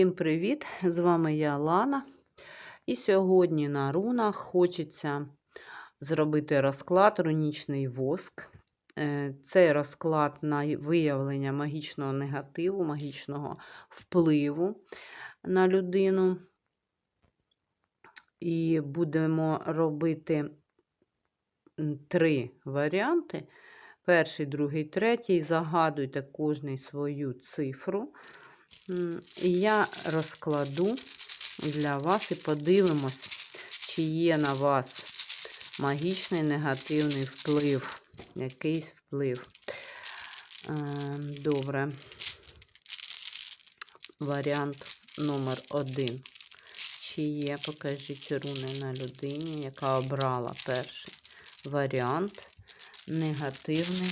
Всім привіт! З вами я Лана. І сьогодні на рунах хочеться зробити розклад рунічний воск. Е, Цей розклад на виявлення магічного негативу, магічного впливу на людину. І будемо робити три варіанти. Перший, другий, третій. Загадуйте кожний свою цифру. Я розкладу для вас і подивимось, чи є на вас магічний негативний вплив, якийсь вплив. Ем, Добре. Варіант номер один. Чи є, покажіть руни на людині, яка обрала перший варіант. Негативний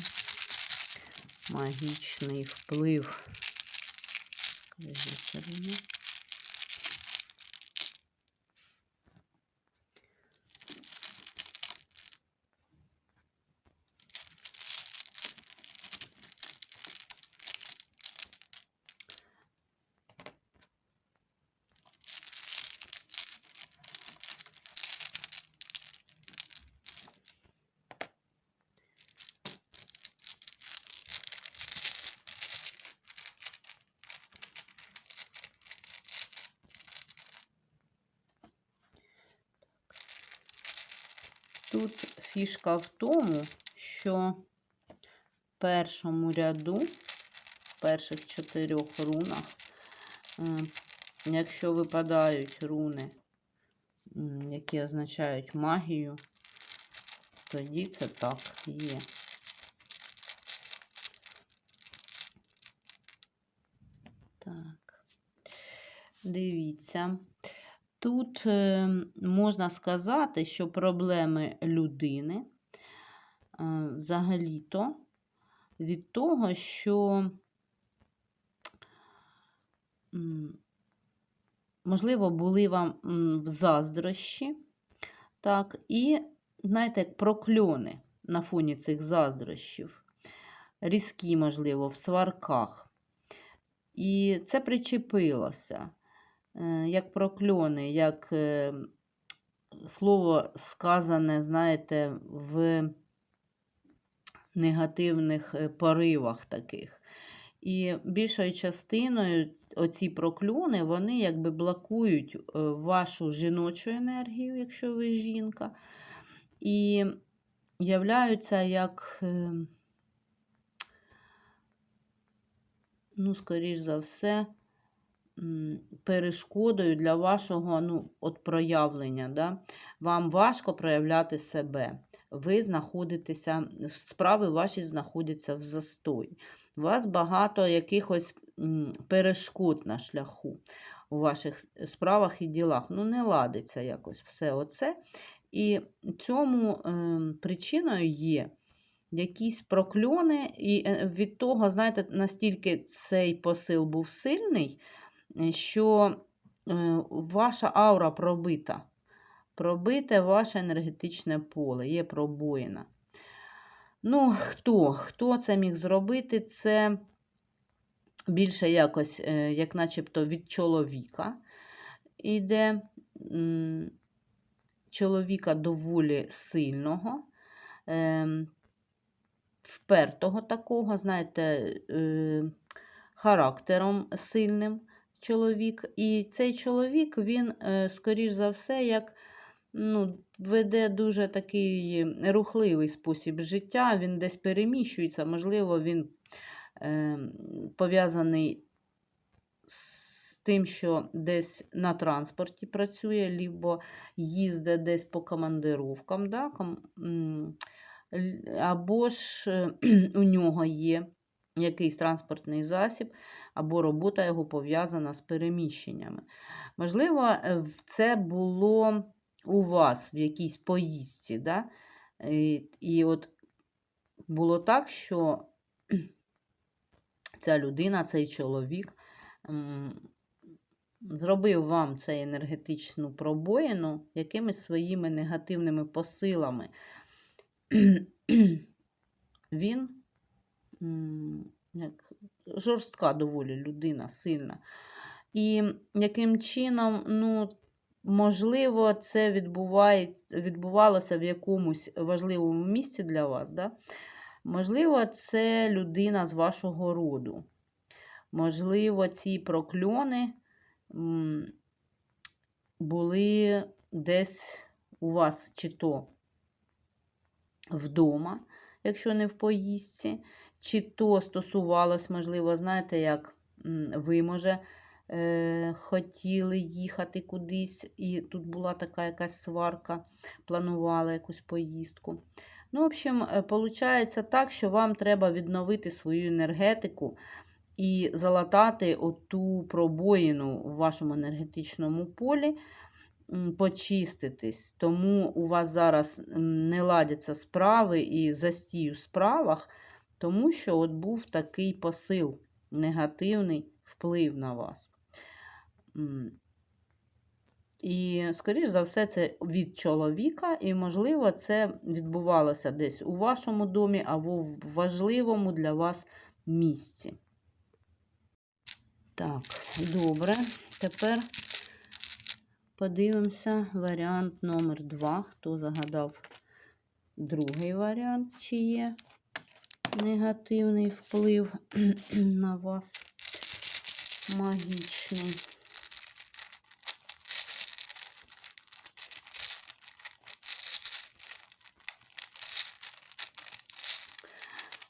магічний вплив. Покажіть руни. Тут фішка в тому, що в першому ряду, в перших чотирьох рунах, е, якщо випадають руни, які означають магію, тоді це так є. Так, дивіться. Тут е, можна сказати, що проблеми людини е, взагалі-то від того, що, можливо, були вам в заздрощі, так, і, знаєте, прокльони на фоні цих заздрощів, різкі, можливо, в сварках. І це причепилося як прокльони, як е, слово сказане, знаєте, в негативних е, поривах таких. І більшою частиною оці прокльони, вони якби блокують е, вашу жіночу енергію, якщо ви жінка, і являються як, е, ну, скоріш за все, перешкодою для вашого ну, от проявлення. Да? Вам важко проявляти себе. Ви знаходитеся, справи ваші знаходяться в застої. У вас багато якихось перешкод на шляху у ваших справах і ділах. Ну, не ладиться якось все оце. І цьому ем, причиною є якісь прокльони, і е, від того, знаєте, настільки цей посил був сильний, що е, ваша аура пробита. Пробите ваше енергетичне поле, є пробоїна. Ну, хто? Хто це міг зробити? Це більше якось, е, як начебто від чоловіка іде чоловіка доволі сильного, ем, впертого такого, знаєте, е, характером сильним чоловік. І цей чоловік, він, е, скоріш за все, як ну, веде дуже такий рухливий спосіб життя, він десь переміщується, можливо, він е, пов'язаний з тим, що десь на транспорті працює, либо їздить десь по командировкам, да, або ж е, у нього є якийсь транспортний засіб, або робота його пов'язана з переміщеннями. Можливо, е, це було у вас в якійсь поїздці, да? і, і от було так, що ця людина, цей чоловік зробив вам цю енергетичну пробоїну якимись своїми негативними посилами. Він як жорстка доволі людина, сильна. І яким чином, ну, можливо, це відбуває, відбувалося в якомусь важливому місці для вас. Да? Можливо, це людина з вашого роду. Можливо, ці прокльони були десь у вас чи то вдома, якщо не в поїздці, чи то стосувалось, можливо, знаєте, як ви, може, е, хотіли їхати кудись, і тут була така якась сварка, планували якусь поїздку. Ну, в общем, виходить так, що вам треба відновити свою енергетику і залатати оту пробоїну у вашому енергетичному полі, почиститись. Тому у вас зараз не ладяться справи і застій у справах, тому що от був такий посил, негативний вплив на вас. І, скоріш за все, це від чоловіка, і, можливо, це відбувалося десь у вашому домі або в важливому для вас місці. Так, добре. Тепер подивимося варіант номер 2. Хто загадав другий варіант, чи є негативний вплив на вас магічний.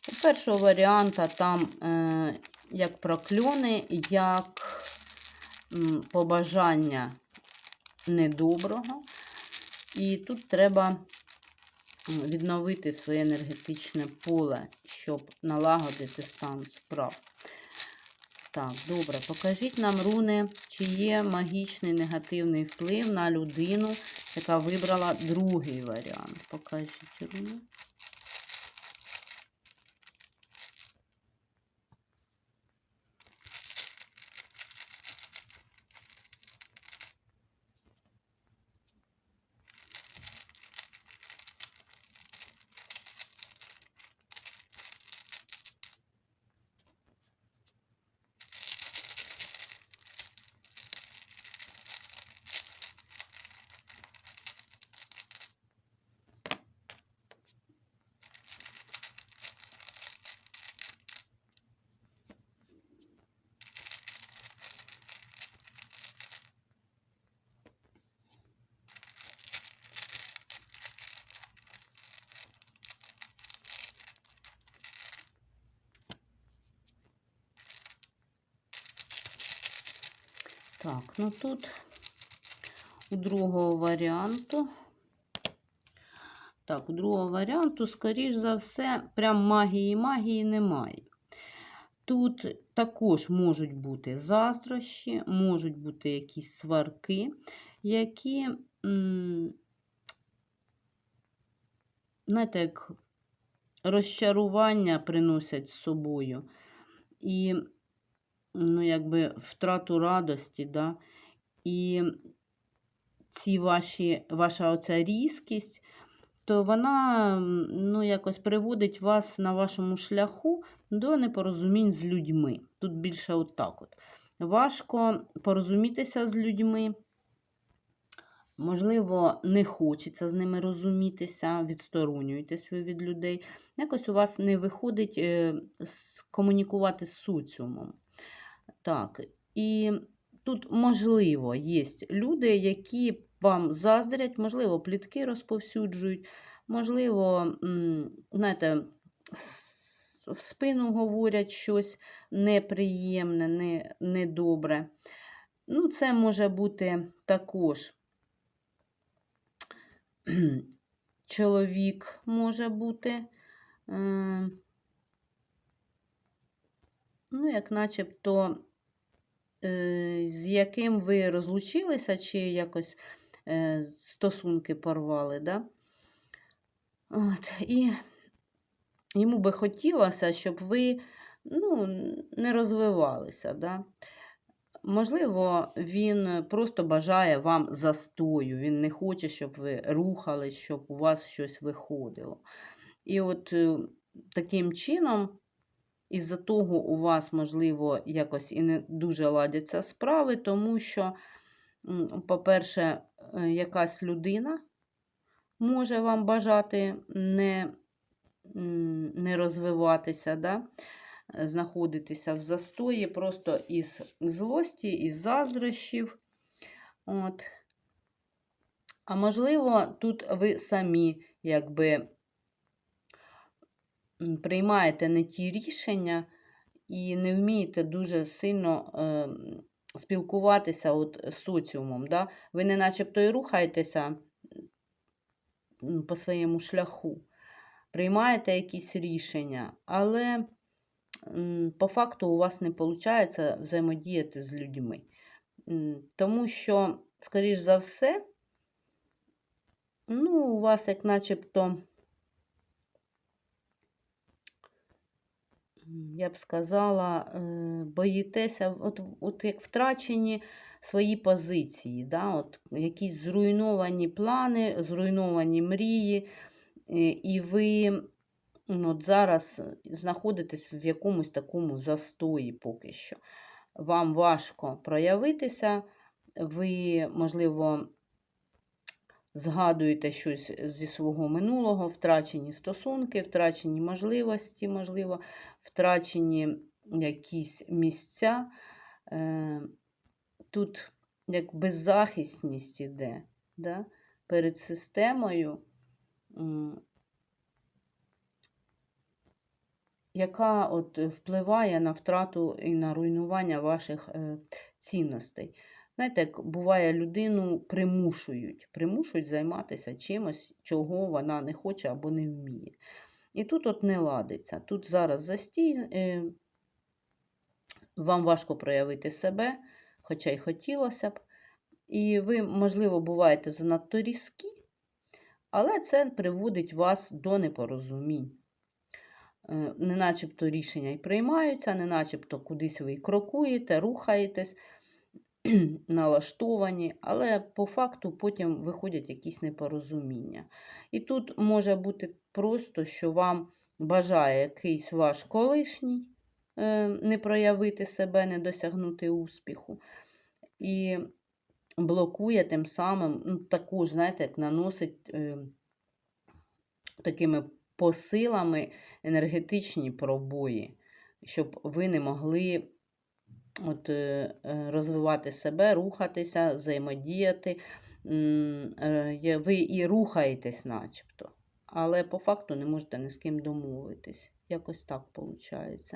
У першого варіанта там е, як прокльони, як побажання недоброго. І тут треба відновити своє енергетичне поле, щоб налагодити стан справ. Так, добре, покажіть нам, руни, чи є магічний негативний вплив на людину, яка вибрала другий варіант. Покажіть руни. Так, ну тут у другого варіанту. Так, у другого варіанту, скоріш за все, прям магії магії немає. Тут також можуть бути заздрощі, можуть бути якісь сварки, які, знаєте, як розчарування приносять з собою. І ну, якби втрату радості, да? і ці ваші, ваша оця різкість, то вона ну, якось приводить вас на вашому шляху до непорозумінь з людьми. Тут більше отак от. Важко порозумітися з людьми. Можливо, не хочеться з ними розумітися, відсторонюєтесь ви від людей. Якось у вас не виходить е, комунікувати з соціумом. Так, і тут, можливо, є люди, які вам заздрять, можливо, плітки розповсюджують, можливо, знаєте, в спину говорять щось неприємне, не, недобре. Ну, це може бути також чоловік може бути. Ну, як начебто, е, з яким ви розлучилися, чи якось е, стосунки порвали, да? От, і йому би хотілося, щоб ви ну, не розвивалися. Да? Можливо, він просто бажає вам застою, він не хоче, щоб ви рухались, щоб у вас щось виходило. І от е, таким чином із-за того у вас, можливо, якось і не дуже ладяться справи, тому що, по-перше, е, якась людина може вам бажати не, не розвиватися, да? е, знаходитися в застої просто із злості, із заздрощів. От. А можливо, тут ви самі якби приймаєте не ті рішення і не вмієте дуже сильно е, спілкуватися от з соціумом. Да? Ви не начебто і рухаєтеся по своєму шляху, приймаєте якісь рішення, але по факту у вас не виходить взаємодіяти з людьми. Тому що, скоріш за все, ну, у вас як начебто. Я б сказала, е, боїтеся, от, от як втрачені свої позиції, да? от, якісь зруйновані плани, зруйновані мрії, е, і ви от зараз знаходитесь в якомусь такому застої поки що. Вам важко проявитися, ви, можливо, згадуєте щось зі свого минулого, втрачені стосунки, втрачені можливості, можливо, втрачені якісь місця. Е, Тут як беззахисність іде да? перед системою, яка от впливає на втрату і на руйнування ваших е, цінностей. Знаєте, як буває, людину примушують, примушують займатися чимось, чого вона не хоче або не вміє. І тут от не ладиться. Тут зараз застій, е, вам важко проявити себе, хоча й хотілося б. І ви, можливо, буваєте занадто різкі, але це приводить вас до непорозумінь. Е, Не начебто рішення і приймаються, не начебто кудись ви крокуєте, рухаєтесь, налаштовані, але по факту потім виходять якісь непорозуміння. І тут може бути просто, що вам бажає якийсь ваш колишній е, не проявити себе, не досягнути успіху. І блокує тим самим, ну, також, знаєте, як наносить е, такими посилами енергетичні пробої, щоб ви не могли от, е, е, розвивати себе, рухатися, взаємодіяти. Е, Ви і рухаєтесь, начебто, але по факту не можете ні з ким домовитись. Якось так виходить.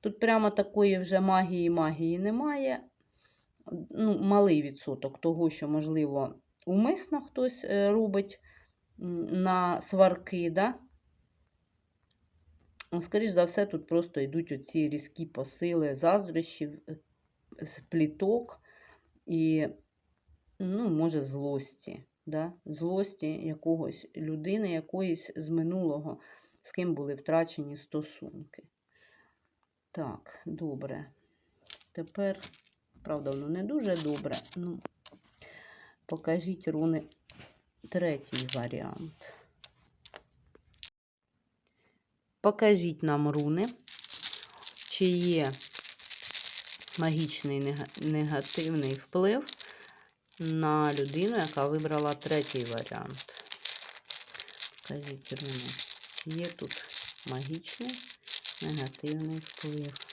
Тут прямо такої вже магії магії немає. Ну, малий відсоток того, що, можливо, умисно хтось робить на сварки. Да? Скоріше за все, тут просто йдуть оці різкі посили заздрощів, е, пліток і, ну, може, злості. Да? Злості якогось людини, якоїсь з минулого, з ким були втрачені стосунки. Так, добре. Тепер, правда, воно не дуже добре. Ну, покажіть руни третій варіант. Покажіть нам руни, чи є магічний негативний вплив на людину, яка вибрала третій варіант. Покажіть руни, чи є тут магічний негативний вплив.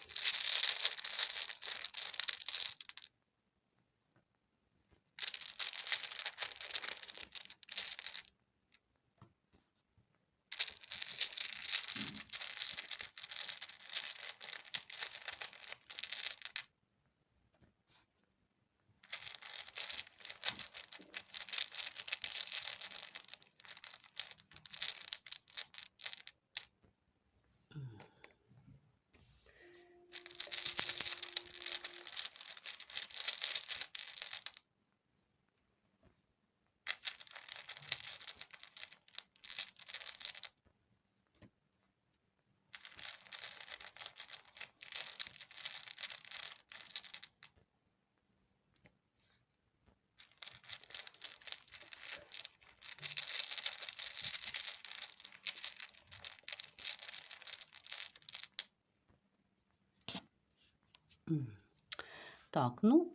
Так, ну,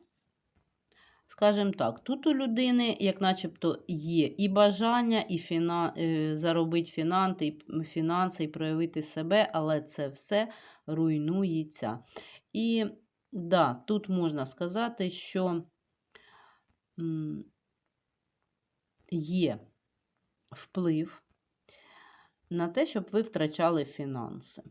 скажімо так, тут у людини, як начебто, є і бажання, і фіна... е, заробити фінанси, і фінанси, і проявити себе, але це все руйнується. І да, тут можна сказати, що є вплив на те, щоб ви втрачали фінанси.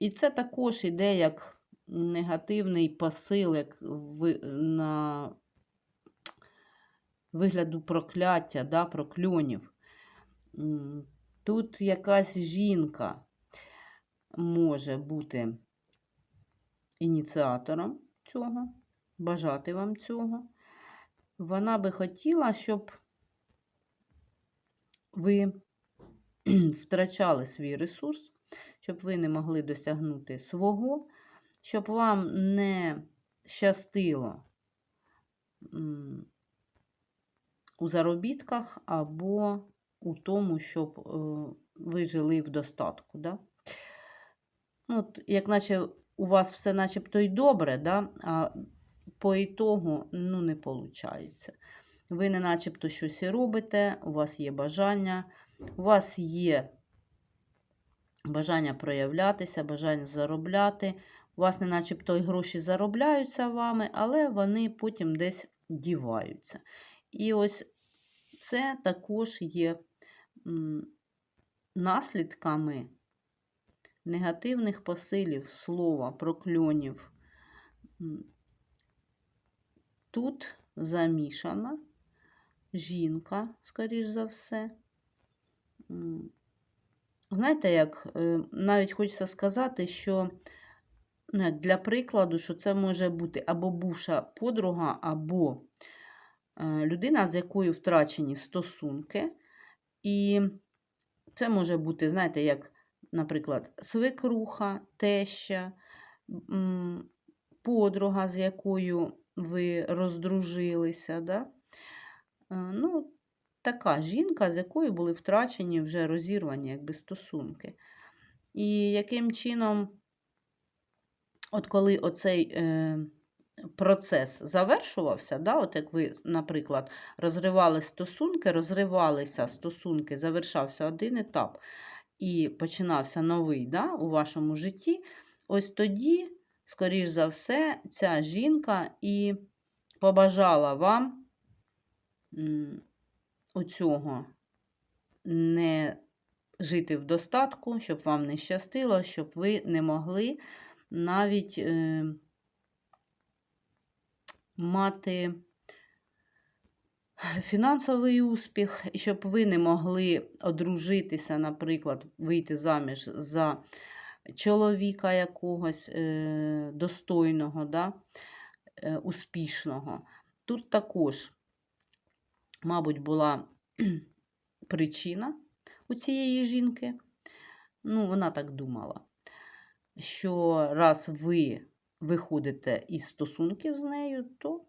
І це також іде як негативний посил, як ви, на вигляду прокляття, да, прокльонів. Тут якась жінка може бути ініціатором цього, бажати вам цього. Вона би хотіла, щоб ви втрачали свій ресурс, щоб ви не могли досягнути свого, щоб вам не щастило у заробітках або у тому, щоб е, ви жили в достатку. Да? Ну, як наче у вас все начебто й добре, да? а по ітогу ну, не виходить. Ви не начебто щось і робите, у вас є бажання, у вас є бажання проявлятися, бажання заробляти. У вас не начебто й гроші заробляються вами, але вони потім десь діваються. І ось це також є наслідками негативних посилів, слова, прокльонів. Тут замішана жінка, скоріш за все. Знаєте, як е, навіть хочеться сказати, що для прикладу, що це може бути або бувша подруга, або е, людина, з якою втрачені стосунки. І це може бути, знаєте, як, наприклад, свекруха, теща, подруга, з якою ви роздружилися. Да? Е, Ну, така жінка, з якою були втрачені вже розірвані якби, стосунки. І яким чином, от коли оцей е, процес завершувався, да, от як ви, наприклад, розривали стосунки, розривалися стосунки, завершався один етап і починався новий да, у вашому житті, ось тоді, скоріш за все, ця жінка і побажала вам оцього не жити в достатку, щоб вам не щастило, щоб ви не могли навіть е, мати фінансовий успіх, щоб ви не могли одружитися, наприклад, вийти заміж за чоловіка якогось е, достойного, да, е, успішного. Тут також, мабуть, була причина у цієї жінки. Ну, вона так думала, що раз ви виходите із стосунків з нею, то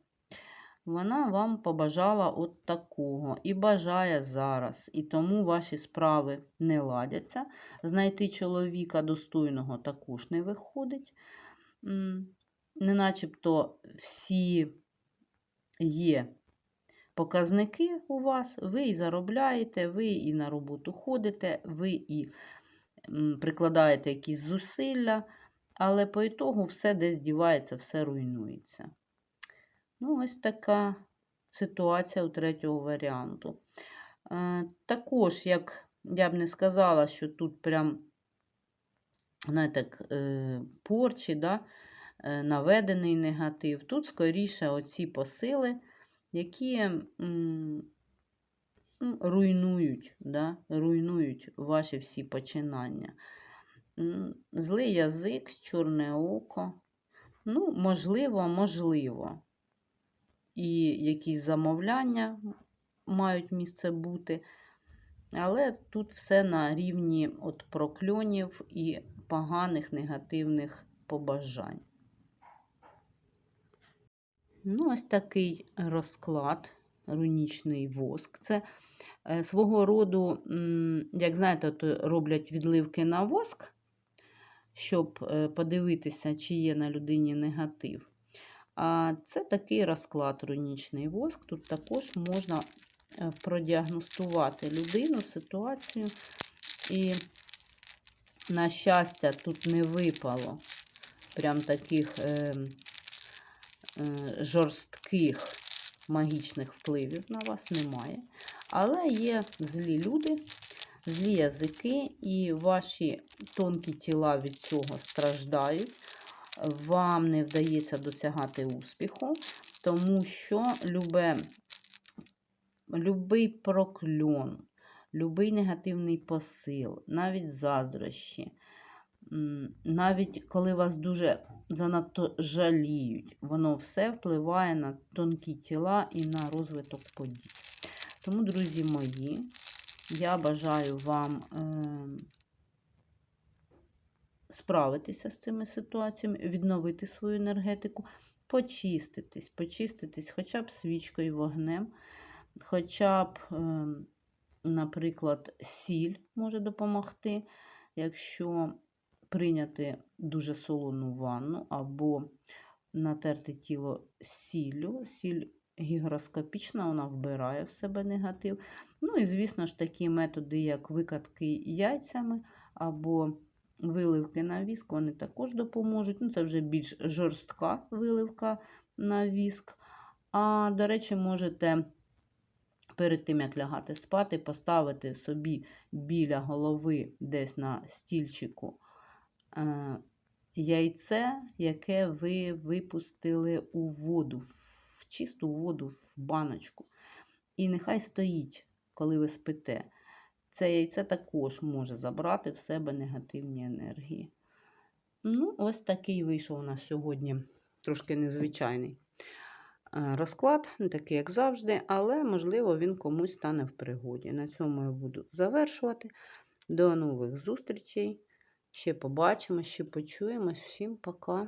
вона вам побажала от такого і бажає зараз. І тому ваші справи не ладяться. Знайти чоловіка достойного також не виходить. Не начебто всі є показники у вас, ви і заробляєте, ви і на роботу ходите, ви і прикладаєте якісь зусилля, але по ітогу все десь дівається, все руйнується. Ну, ось така ситуація у третього варіанту. Е, також, як я б не сказала, що тут прям, знаєте, е, порчі, да, е, наведений негатив. Тут скоріше оці посили, які руйнують, да, руйнують ваші всі починання. Злий язик, чорне око. Ну, можливо, можливо. І якісь замовляння мають місце бути. Але тут все на рівні от прокльонів і поганих негативних побажань. Ну, ось такий розклад, рунічний воск. Це е, свого роду, як знаєте, от роблять відливки на воск, щоб е, подивитися, чи є на людині негатив. А це такий розклад рунічний воск. Тут також можна е, продіагностувати людину, ситуацію. І, на щастя, тут не випало прям таких е, е, жорстких магічних впливів на вас немає. Але є злі люди, злі язики, і ваші тонкі тіла від цього страждають. Вам не вдається досягати успіху, тому що любе, любий прокльон, любий негативний посил, навіть заздрощі, навіть коли вас дуже занадто жаліють, воно все впливає на тонкі тіла і на розвиток подій. Тому, друзі мої, я бажаю вам е, справитися з цими ситуаціями, відновити свою енергетику, почиститись, почиститись хоча б свічкою вогнем, хоча б, е, наприклад, сіль може допомогти, якщо прийняти дуже солону ванну або натерти тіло сіллю. Сіль гігроскопічна, вона вбирає в себе негатив. Ну і, звісно ж, такі методи, як викатки яйцями або виливки на віск, вони також допоможуть. Ну, Це вже більш жорстка виливка на віск. А, до речі, можете перед тим, як лягати спати, поставити собі біля голови десь на стільчику яйце, яке ви випустили у воду, в чисту воду, в баночку. І нехай стоїть, коли ви спите. Це яйце також може забрати в себе негативні енергії. Ну, ось такий вийшов у нас сьогодні трошки незвичайний розклад, не такий, як завжди, але, можливо, він комусь стане в пригоді. На цьому я буду завершувати. До нових зустрічей! Ще побачимо, ще почуємось. Всім пока!